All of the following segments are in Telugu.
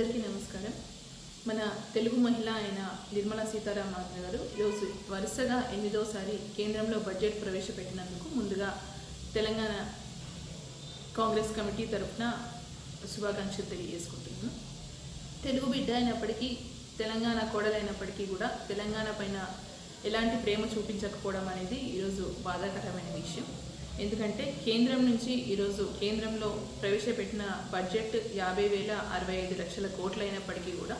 అందరికీ నమస్కారం. మన తెలుగు మహిళ అయిన నిర్మలా సీతారామన్ గారు ఈరోజు వరుసగా ఎనిమిదోసారి కేంద్రంలో బడ్జెట్ ప్రవేశపెట్టినందుకు ముందుగా తెలంగాణ కాంగ్రెస్ కమిటీ తరఫున శుభాకాంక్షలు తెలియజేసుకుంటున్నాను. తెలుగు బిడ్డ అయినప్పటికీ తెలంగాణ కోడలైనప్పటికీ కూడా తెలంగాణ పైన ఎలాంటి ప్రేమ చూపించకపోవడం అనేది ఈరోజు బాధాకరమైన విషయం. ఎందుకంటే కేంద్రం నుంచి ఈరోజు కేంద్రంలో ప్రవేశపెట్టిన బడ్జెట్ యాభై వేల అరవై ఐదు లక్షల కోట్లైనప్పటికీ కూడా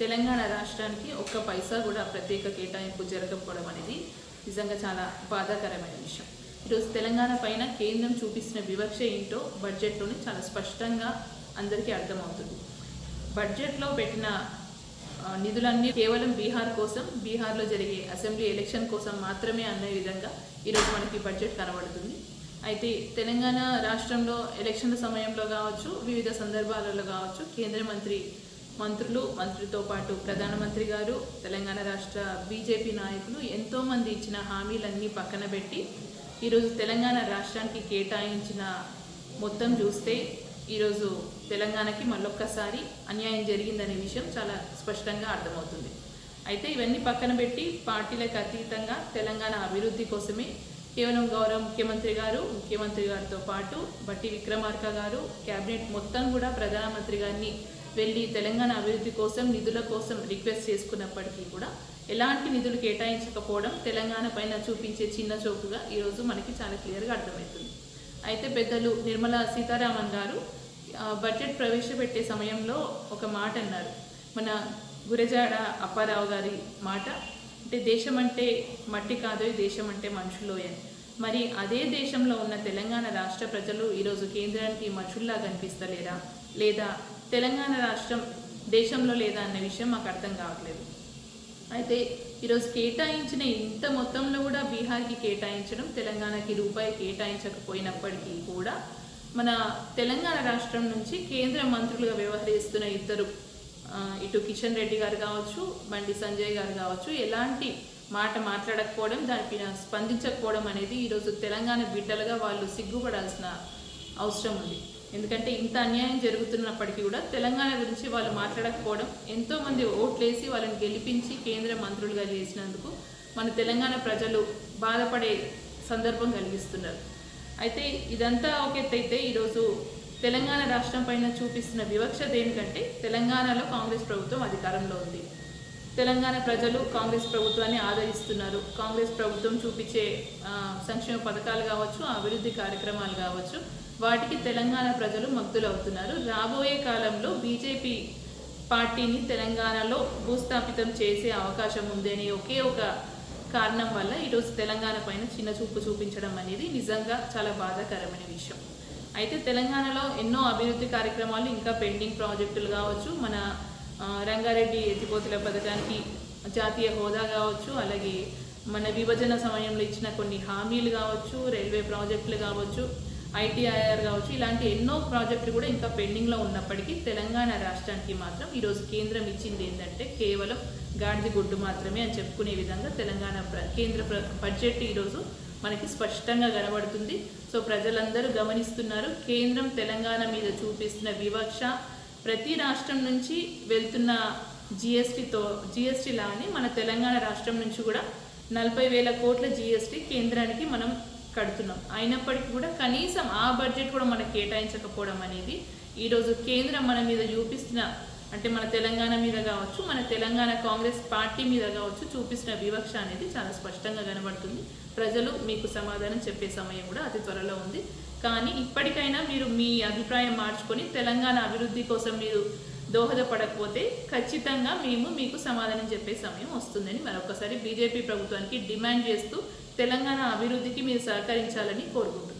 తెలంగాణ రాష్ట్రానికి ఒక్క పైసా కూడా ప్రత్యేక కేటాయింపు జరగకపోవడం అనేది నిజంగా చాలా బాధాకరమైన విషయం. ఈరోజు తెలంగాణ పైన కేంద్రం చూపిస్తున్న వివక్ష ఏంటో బడ్జెట్లోనే చాలా స్పష్టంగా అందరికీ అర్థమవుతుంది. బడ్జెట్లో పెట్టిన నిధులన్నీ కేవలం బీహార్ కోసం బీహార్లో జరిగే అసెంబ్లీ ఎలక్షన్ కోసం మాత్రమే అనే విధంగా ఈరోజు మనకి బడ్జెట్ కనబడుతుంది. అయితే తెలంగాణ రాష్ట్రంలో ఎలక్షన్ల సమయంలో కావచ్చు వివిధ సందర్భాలలో కావచ్చు కేంద్ర మంత్రి మంత్రులు మంత్రితో పాటు ప్రధానమంత్రి గారు తెలంగాణ రాష్ట్ర బీజేపీ నాయకులు ఎంతోమంది ఇచ్చిన హామీలన్నీ పక్కన పెట్టి ఈరోజు తెలంగాణ రాష్ట్రానికి కేటాయించిన మొత్తం చూస్తే ఈరోజు తెలంగాణకి మళ్ళొక్కసారి అన్యాయం జరిగిందనే విషయం చాలా స్పష్టంగా అర్థమవుతుంది. అయితే ఇవన్నీ పక్కన పెట్టి పార్టీలకు అతీతంగా తెలంగాణ అభివృద్ధి కోసమే కేవలం గౌరవ ముఖ్యమంత్రి గారు ముఖ్యమంత్రి గారితో పాటు బట్టి విక్రమార్క గారు కేబినెట్ మొత్తం కూడా ప్రధానమంత్రి గారిని వెళ్ళి తెలంగాణ అభివృద్ధి కోసం నిధుల కోసం రిక్వెస్ట్ చేసుకున్నప్పటికీ కూడా ఎలాంటి నిధులు కేటాయించకపోవడం తెలంగాణ పైన చూపించే చిన్న చూపుగా ఈరోజు మనకి చాలా క్లియర్గా అర్థమవుతుంది. అయితే పెద్దలు నిర్మలా సీతారామన్ గారు బడ్జెట్ ప్రవేశపెట్టే సమయంలో ఒక మాట అన్నారు. మన గురజాడ అప్పారావు గారి మాట అంటే దేశం అంటే మట్టి కాదు దేశం అంటే మనుషులు అని మరి అదే దేశంలో ఉన్న తెలంగాణ రాష్ట్ర ప్రజలు ఈరోజు కేంద్రానికి మనుషుల్లా కనిపిస్తలేరా? లేదా తెలంగాణ రాష్ట్రం దేశంలో లేదా అన్న విషయం మాకు అర్థం కావట్లేదు. అయితే ఈరోజు కేటాయించిన ఇంత మొత్తంలో కూడా బీహార్కి కేటాయించడం తెలంగాణకి రూపాయి కేటాయించకపోయినప్పటికీ కూడా మన తెలంగాణ రాష్ట్రం నుంచి కేంద్ర మంత్రులుగా వ్యవహరిస్తున్న ఇద్దరు ఇటు కిషన్ రెడ్డి గారు కావచ్చు బండి సంజయ్ గారు కావచ్చు ఎలాంటి మాట మాట్లాడకపోవడం దానిపైన స్పందించకపోవడం అనేది ఈరోజు తెలంగాణ బిడ్డలుగా వాళ్ళు సిగ్గుపడాల్సిన అవసరం ఉంది. ఎందుకంటే ఇంత అన్యాయం జరుగుతున్నప్పటికీ కూడా తెలంగాణ గురించి వాళ్ళు మాట్లాడకపోవడం ఎంతోమంది ఓట్లేసి వాళ్ళని గెలిపించి కేంద్ర మంత్రులుగా చేసినందుకు మన తెలంగాణ ప్రజలు బాధపడే సందర్భం కలిగిస్తున్నారు. అయితే ఇదంతా ఒక అయితే ఈరోజు తెలంగాణ రాష్ట్రం పైన చూపిస్తున్న వివక్షత ఏమిటంటే తెలంగాణలో కాంగ్రెస్ ప్రభుత్వం అధికారంలో ఉంది. తెలంగాణ ప్రజలు కాంగ్రెస్ ప్రభుత్వాన్ని ఆదరిస్తున్నారు. కాంగ్రెస్ ప్రభుత్వం చూపించే సంక్షేమ పథకాలు కావచ్చు అభివృద్ధి కార్యక్రమాలు కావచ్చు వాటికి తెలంగాణ ప్రజలు మగ్ధులవుతున్నారు రాబోయే కాలంలో బీజేపీ పార్టీని తెలంగాణలో భూస్థాపితం చేసే అవకాశం ఉంది అని ఒకే ఒక కారణం వల్ల ఈరోజు తెలంగాణ పైన చిన్న చూపు చూపించడం అనేది నిజంగా చాలా బాధాకరమైన విషయం. అయితే తెలంగాణలో ఎన్నో అభివృద్ధి కార్యక్రమాలు ఇంకా పెండింగ్ ప్రాజెక్టులు కావచ్చు మన రంగారెడ్డి ఎత్తిపోతుల పథకానికి జాతీయ హోదా కావచ్చు అలాగే మన విభజన సమయంలో ఇచ్చిన కొన్ని హామీలు కావచ్చు రైల్వే ప్రాజెక్టులు కావచ్చు ఐటీఐఆర్ కావచ్చు ఇలాంటి ఎన్నో ప్రాజెక్టులు కూడా ఇంకా పెండింగ్లో ఉన్నప్పటికీ తెలంగాణ రాష్ట్రానికి మాత్రం ఈరోజు కేంద్రం ఇచ్చింది ఏంటంటే కేవలం గాడిద గుడ్డు మాత్రమే అని చెప్పుకునే విధంగా తెలంగాణ ప్ర- కేంద్ర ప్ర- బడ్జెట్ ఈరోజు మనకి స్పష్టంగా కనబడుతుంది. సో ప్రజలందరూ గమనిస్తున్నారు. కేంద్రం తెలంగాణ మీద చూపిస్తున్న వివక్ష ప్రతి రాష్ట్రం నుంచి వెళ్తున్న జిఎస్టీతో జిఎస్టీ లాని మన తెలంగాణ రాష్ట్రం నుంచి కూడా నలభై వేల కోట్ల జిఎస్టీ కేంద్రానికి మనం కడుతున్నాం. అయినప్పటికీ కూడా కనీసం ఆ బడ్జెట్ కూడా మనకు కేటాయించకపోవడం అనేది ఈరోజు కేంద్రం మన మీద చూపిస్తున్న అంటే మన తెలంగాణ మీద కావచ్చు మన తెలంగాణ కాంగ్రెస్ పార్టీ మీద కావచ్చు చూపిస్తున్న వివక్ష అనేది చాలా స్పష్టంగా కనబడుతుంది. ప్రజలు మీకు సమాధానం చెప్పే సమయం కూడా అతి త్వరలో ఉంది. కానీ ఇప్పటికైనా మీరు మీ అభిప్రాయం మార్చుకొని తెలంగాణ అభివృద్ధి కోసం మీరు దోహదపడకపోతే ఖచ్చితంగా మేము మీకు సమాధానం చెప్పే సమయం వస్తుందని మరొకసారి బీజేపీ ప్రభుత్వానికి డిమాండ్ చేస్తూ తెలంగాణ అభివృద్ధికి మీరు సహకరించాలని కోరుకుంటున్నాను